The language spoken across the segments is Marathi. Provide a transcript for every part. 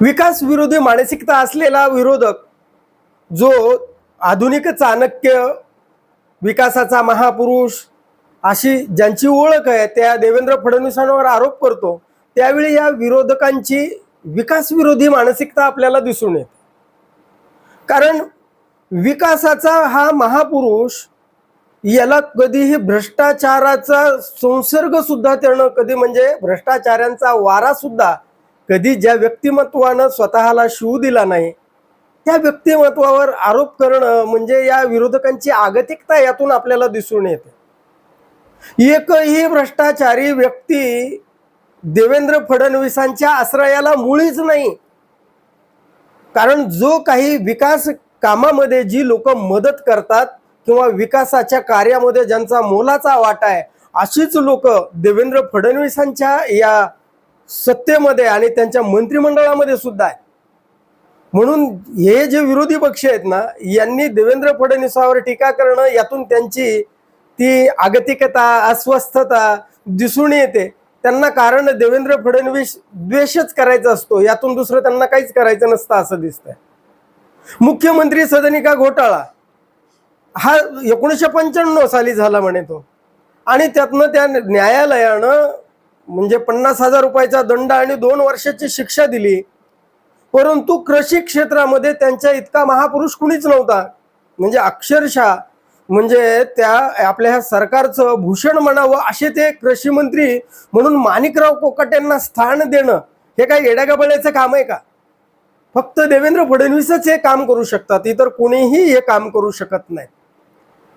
विकास विरोधी मानसिकता असलेला विरोधक जो आधुनिक चाणक्य विकासाचा महापुरुष अशी ज्यांची ओळख आहे त्या देवेंद्र फडणवीसांवर आरोप करतो त्यावेळी या विरोधकांची विकास विरोधी मानसिकता आपल्याला दिसून येते. कारण विकासाचा हा महापुरुष याला कधीही भ्रष्टाचाराचा संसर्ग सुद्धा त्यानं कधी म्हणजे भ्रष्टाचारांचा वारा सुद्धा कधी ज्या व्यक्तिमत्वानं स्वतःला शिवू दिला नाही त्या व्यक्तिमत्वावर आरोप करणं म्हणजे या विरोधकांची आगतिकता यातून आपल्याला दिसून येते. एकही भ्रष्टाचारी व्यक्ती देवेंद्र फडणवीसांच्या आश्रयाला मुळीच नाही. कारण जो काही विकास कामामध्ये जी लोक मदत करतात किंवा विकासाच्या कार्यामध्ये ज्यांचा मोलाचा वाटा आहे अशीच लोक देवेंद्र फडणवीसांच्या या सत्तेमध्ये आणि त्यांच्या मंत्रिमंडळामध्ये सुद्धा आहे. म्हणून हे जे विरोधी पक्ष आहेत ना यांनी देवेंद्र फडणवीसावर टीका करणं यातून त्यांची ती आगतिकता अस्वस्थता दिसून येते. त्यांना कारण देवेंद्र फडणवीस द्वेषच करायचा असतो यातून दुसरं त्यांना काहीच करायचं नसतं असं दिसतंय. मुख्यमंत्री सदनिका घोटाळा हा एकोणीसशे पंच्याण्णव साली झाला म्हणे तो. आणि त्यातनं त्या न्यायालयानं म्हणजे पन्नास हजार रुपयाचा दंड आणि दोन वर्षाची शिक्षा दिली. परंतु कृषी क्षेत्रामध्ये त्यांच्या इतका महापुरुष कुणीच नव्हता. म्हणजे अक्षरशः म्हणजे त्या आपल्या ह्या सरकारचं भूषण म्हणावं असे ते कृषी मंत्री म्हणून माणिकराव कोकट यांना स्थान देणं हे काय येड्यागाबळ्याचं काम आहे का? फक्त देवेंद्र फडणवीसच हे काम करू शकतात इतर कोणीही हे काम करू शकत नाही.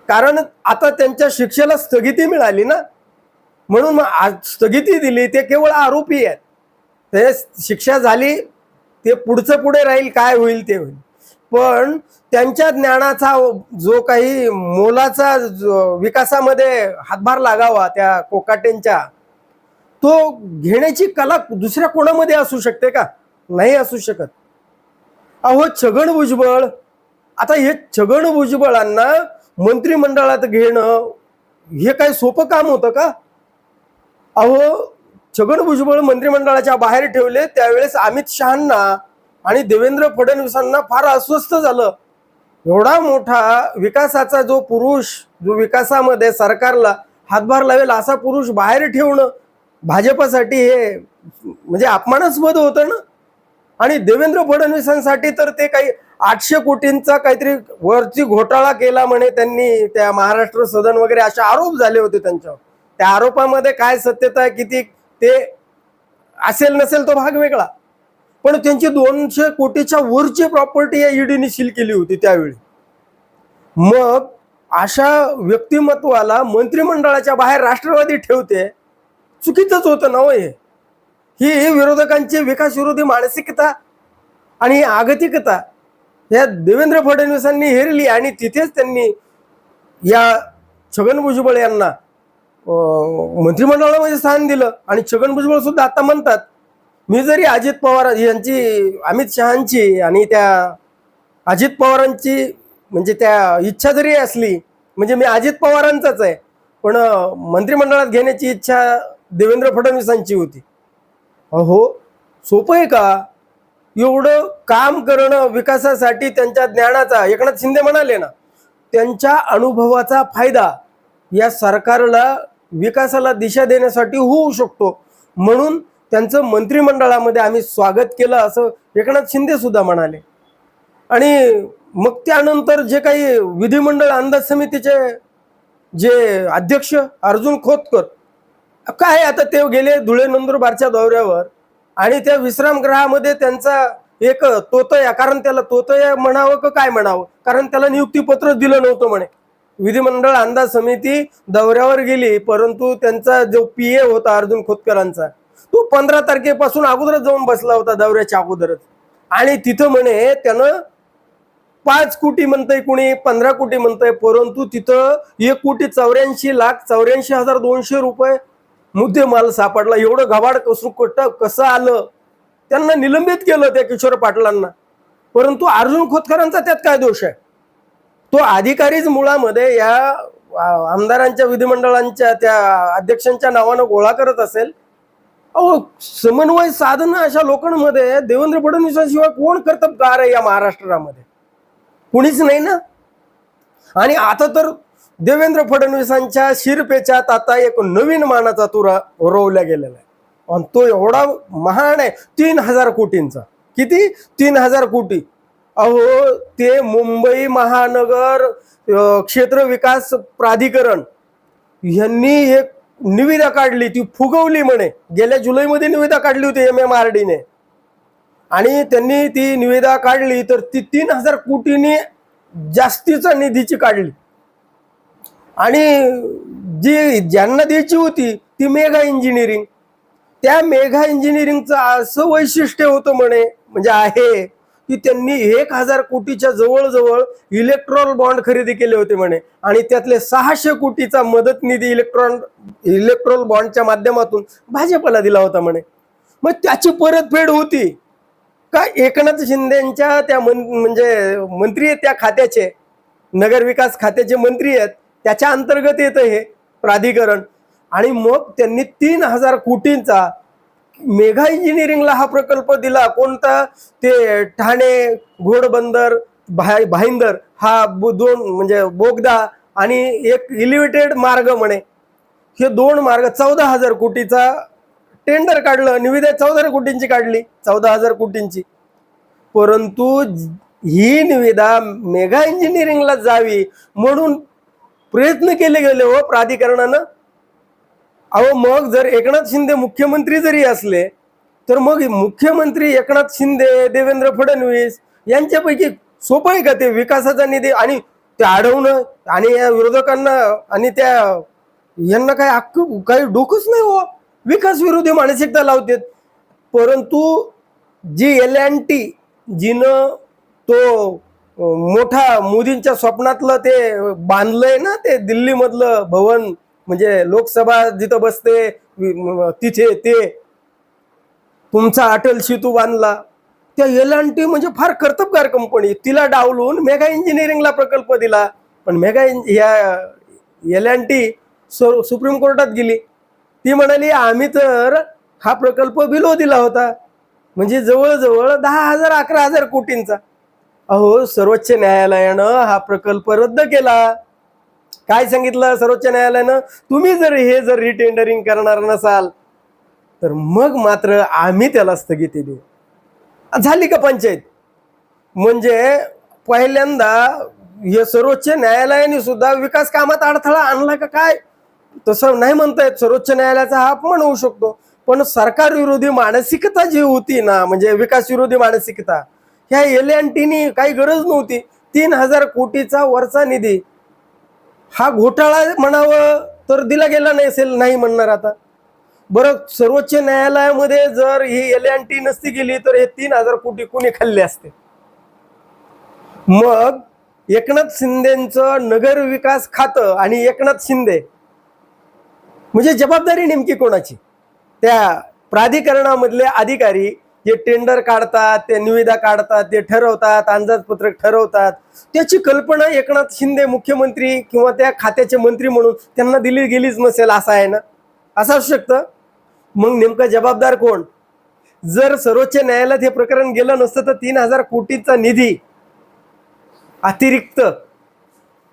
कारण आता त्यांच्या शिक्षेला स्थगिती मिळाली ना. म्हणून मग आज स्थगिती दिली ते केवळ आरोपी आहेत. ते शिक्षा झाली ते पुढचं पुढे राहील काय होईल ते होईल. पण त्यांच्या ज्ञानाचा जो काही मोलाचा जो विकासामध्ये हातभार लागावा त्या कोकाटेंच्या तो घेण्याची कला दुसऱ्या कोणामध्ये असू शकते का? नाही असू शकत. अहो छगन भुजबळ आता हे छगन भुजबळांना मंत्रिमंडळात घेणं हे काही सोपं काम होतं का? अहो छगन भुजबळ मंत्रिमंडळाच्या बाहेर ठेवले त्यावेळेस अमित शहांना आणि देवेंद्र फडणवीसांना फार अस्वस्थ झालं. एवढा मोठा विकासाचा जो पुरुष जो विकासामध्ये सरकारला हातभार लावेल असा पुरुष बाहेर ठेवणं भाजपसाठी हे म्हणजे अपमानास्पद होतं ना? आणि देवेंद्र फडणवीसांसाठी तर ते काही आठशे कोटींचा काहीतरी वरची घोटाळा केला म्हणे त्यांनी त्या महाराष्ट्र सदन वगैरे असे आरोप झाले होते त्यांच्यावर. त्या आरोपामध्ये काय सत्यता आहे किती ते असेल नसेल तो भाग वेगळा. पण त्यांची दोनशे कोटीच्या वरची प्रॉपर्टी या ईडीने सील केली होती त्यावेळी. मग अशा व्यक्तिमत्वाला मंत्रिमंडळाच्या बाहेर राष्ट्रवादी ठेवते चुकीचंच होतं ना हे. ही विरोधकांची विकास विरोधी मानसिकता आणि आगतिकता या देवेंद्र फडणवीसांनी हेरली आणि तिथेच त्यांनी या छगन भुजबळ यांना मंत्रिमंडळामध्ये स्थान दिलं आणि छगन भुजबळ सुद्धा आता म्हणतात मी जरी अजित पवार यांची अमित शहांची आणि त्या अजित पवारांची म्हणजे त्या इच्छा जरी असली म्हणजे मी अजित पवारांचाच आहे पण मंत्रिमंडळात घेण्याची इच्छा देवेंद्र फडणवीसांची होती. अहो सोपं आहे का? एवढं काम करणं विकासासाठी त्यांच्या ज्ञानाचा एकनाथ शिंदे म्हणाले ना त्यांच्या अनुभवाचा फायदा या सरकारला विकासाला दिशा देण्यासाठी होऊ शकतो. म्हणून त्यांचं मंत्रिमंडळामध्ये आम्ही स्वागत केलं असं एकनाथ शिंदे सुद्धा म्हणाले. आणि मग त्यानंतर जे काही विधिमंडळ अंदाज समितीचे जे अध्यक्ष अर्जुन खोतकर काय आता ते गेले धुळे नंदुरबारच्या दौऱ्यावर आणि त्या विश्रामगृहामध्ये त्यांचा एक तोतया कारण त्याला तोतया म्हणावं का काय म्हणावं? कारण त्याला नियुक्तीपत्र दिलं नव्हतं म्हणे. विधिमंडळ अंदाज समिती दौऱ्यावर गेली परंतु त्यांचा जो पी ए होता अर्जुन खोतकरांचा तो पंधरा तारखेपासून अगोदरच जाऊन बसला होता दौऱ्याच्या अगोदरच. आणि तिथं म्हणे त्यानं पाच कोटी म्हणतंय कुणी पंधरा कोटी म्हणतंय परंतु तिथं एक कोटी चौऱ्याऐंशी लाख चौऱ्याऐंशी हजार दोनशे रुपये मुद्देमाल सापडला. एवढं घबाड कसू कट कसं आलं? त्यांना निलंबित केलं त्या किशोर पाटलांना. परंतु अर्जुन खोतकरांचा त्यात काय दोष आहे? तो अधिकारीच मुळामध्ये या आमदारांच्या विधिमंडळांच्या त्या अध्यक्षांच्या नावानं गोळा करत असेल. अहो समन्वय साधन अशा लोकांमध्ये देवेंद्र फडणवीसांशिवाय कोण कर्तबगार आहे या महाराष्ट्रामध्ये? कुणीच नाही ना? आणि आता तर देवेंद्र फडणवीसांच्या शिरपेच्यात आता एक नवीन मानाचा तुरा रोवला गेलेला आहे. आणि तो एवढा महान आहे तीन हजार कोटींचा. किती? तीन हजार कोटी. अहो ते मुंबई महानगर क्षेत्र विकास प्राधिकरण यांनी एक निविदा काढली ती फुगवली म्हणे. गेल्या जुलैमध्ये निविदा काढली होती एम एम आर डीने आणि त्यांनी ती निविदा काढली तर ती तीन हजार कोटीने जास्तीचा निधीची काढली. आणि जी ज्यांना द्यायची होती ती मेगा इंजिनिअरिंग. त्या मेगा इंजिनिअरिंगचं असं वैशिष्ट्य होतं म्हणे म्हणजे आहे की त्यांनी एक हजार कोटीच्या जवळजवळ इलेक्ट्रॉन बॉन्ड खरेदी केले होते म्हणे. आणि त्यातले सहाशे कोटीचा मदत निधी इलेक्ट्रॉन इलेक्ट्रॉन बॉन्डच्या माध्यमातून भाजपला दिला होता म्हणे. मग त्याची परतफेड होती. का एकनाथ शिंदेच्या त्या मन म्हणजे मंत्री आहेत त्या खात्याचे नगरविकास खात्याचे मंत्री आहेत त्याच्या अंतर्गत येतं हे प्राधिकरण. आणि मग त्यांनी तीन हजार कोटींचा मेघा इंजिनिअरिंगला हा प्रकल्प दिला. कोणता? ते ठाणे घोडबंदर भाय भाईंदर हा दोन म्हणजे बोगदा आणि एक इलिव्हेटेड मार्ग म्हणे. हे दोन मार्ग चौदा हजार कोटीचा टेंडर काढलं. निविदा चौदा हजार कोटींची काढली. चौदा हजार कोटींची. परंतु ही निविदा मेगा इंजिनिअरिंगला जावी म्हणून प्रयत्न केले गेले हो प्राधिकरणानं. अहो मग जर एकनाथ शिंदे मुख्यमंत्री जरी असले तर मग मुख्यमंत्री एकनाथ शिंदे देवेंद्र फडणवीस यांच्यापैकी सोपं आहे का ते विकासाचा निधी? आणि ते अडवणं आणि या विरोधकांना आणि त्या यांना काही हक्क काही डोकंच नाही हो. विकास विरोधी मानसिकता लावतात. परंतु जी एल अँड टी जिनं तो मोठा मोदींच्या स्वप्नातलं ते बांधलंय ना ते दिल्लीमधलं भवन म्हणजे लोकसभा जिथं बसते तिथे ते. तुमचा अटल सेतू बांधला. त्या एल अँड टी म्हणजे फार कर्तबगार कंपनी तिला डावलून मेगा इंजिनिअरिंगला प्रकल्प दिला. पण मेगा इंज या एल अँड टी सुप्रीम कोर्टात गेली. ती म्हणाली आम्ही तर हा प्रकल्प बिलो दिला होता. म्हणजे जवळजवळ दहा हजार अकरा हजार कोटींचा. अहो सर्वोच्च न्यायालयानं हा प्रकल्प रद्द केला. काय सांगितलं सर्वोच्च न्यायालयानं? तुम्ही जर हे जर रिटेंडरिंग करणार नसाल तर मग मात्र आम्ही त्याला स्थगिती देऊ. झाली का पंचायत? म्हणजे पहिल्यांदा हे सर्वोच्च न्यायालयाने सुद्धा विकास कामात अडथळा आणला का काय? तसं नाही म्हणता येत सर्वोच्च न्यायालयाचा हा अपमान होऊ शकतो. पण सरकार विरोधी मानसिकता जी होती ना म्हणजे विकास विरोधी मानसिकता ह्या एल एन टीनी काही गरज नव्हती. तीन हजार कोटीचा वरचा निधी हा घोटाळा म्हणावं तर दिला गेला नाही असेल नाही म्हणणार आता. बरं सर्वोच्च न्यायालयामध्ये जर ही एल अँड टी नसती गेली तर हे तीन हजार कोटी कोणी खाल्ले असते? मग एकनाथ शिंदेचं नगर विकास खातं आणि एकनाथ शिंदे म्हणजे जबाबदारी नेमकी कोणाची? त्या प्राधिकरणामधले अधिकारी जे टेंडर काढतात ते निविदा काढतात ते ठरवतात अंदाजपत्रक ठरवतात त्याची कल्पना एकनाथ शिंदे मुख्यमंत्री किंवा त्या खात्याचे मंत्री म्हणून त्यांना दिली गेलीच नसेल असं आहे ना? असं असू शकतं. मग नेमका जबाबदार कोण? जर सर्वोच्च न्यायालयात हे प्रकरण गेलं नसतं तर तीन हजार कोटीचा निधी अतिरिक्त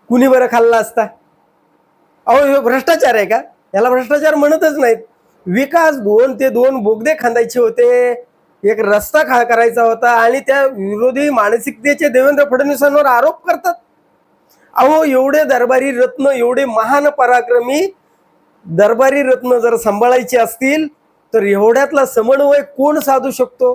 कुणी बरं खाल्ला असता? अहो हे भ्रष्टाचार आहे का? याला भ्रष्टाचार म्हणतच नाहीत. विकास दोन ते दोन बोगदे खांदायचे होते. एक रस्ता खा करायचा होता आणि त्या विरोधी मानसिकतेचे देवेंद्र फडणवीसांवर आरोप करतात. अहो एवढे दरबारी रत्न एवढे महान पराक्रमी दरबारी रत्न जर सांभाळायचे असतील तर एवढ्यातला समन्वय कोण साधू शकतो?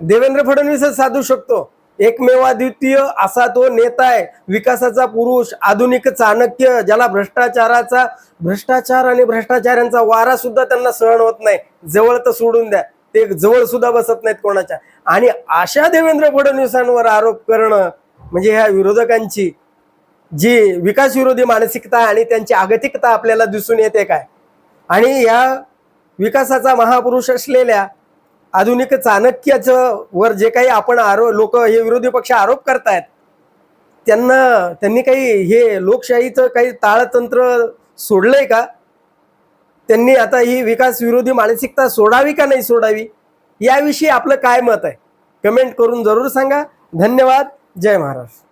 देवेंद्र फडणवीसच साधू शकतो. एकमेवाद्वितीय असा तो नेता आहे विकासाचा पुरुष आधुनिक चाणक्य ज्याला भ्रष्टाचाराचा भ्रष्टाचार आणि भ्रष्टाचारांचा वारा सुद्धा त्यांना सहन होत नाही. जवळ तर सोडून द्या. ते जवळ सुद्धा बसत नाहीत कोणाच्या. आणि अशा देवेंद्र फडणवीसांवर आरोप करणं म्हणजे ह्या विरोधकांची जी विकास विरोधी मानसिकता आणि त्यांची आगतिकता आपल्याला दिसून येते काय? आणि या विकासाचा महापुरुष असलेल्या आधुनिक चाणक्याचं वर जे काही आपण आरो लोक हे विरोधी पक्ष आरोप करतायत त्यांना त्यांनी काही हे लोकशाहीचं काही ताळतंत्र सोडलंय का? त्यांनी आता ही विकास विरोधी मानसिकता सोडावी का नाही सोडावी? याविषयी आपलं काय मत आहे? कमेंट करून जरूर सांगा. धन्यवाद. जय महाराष्ट्र.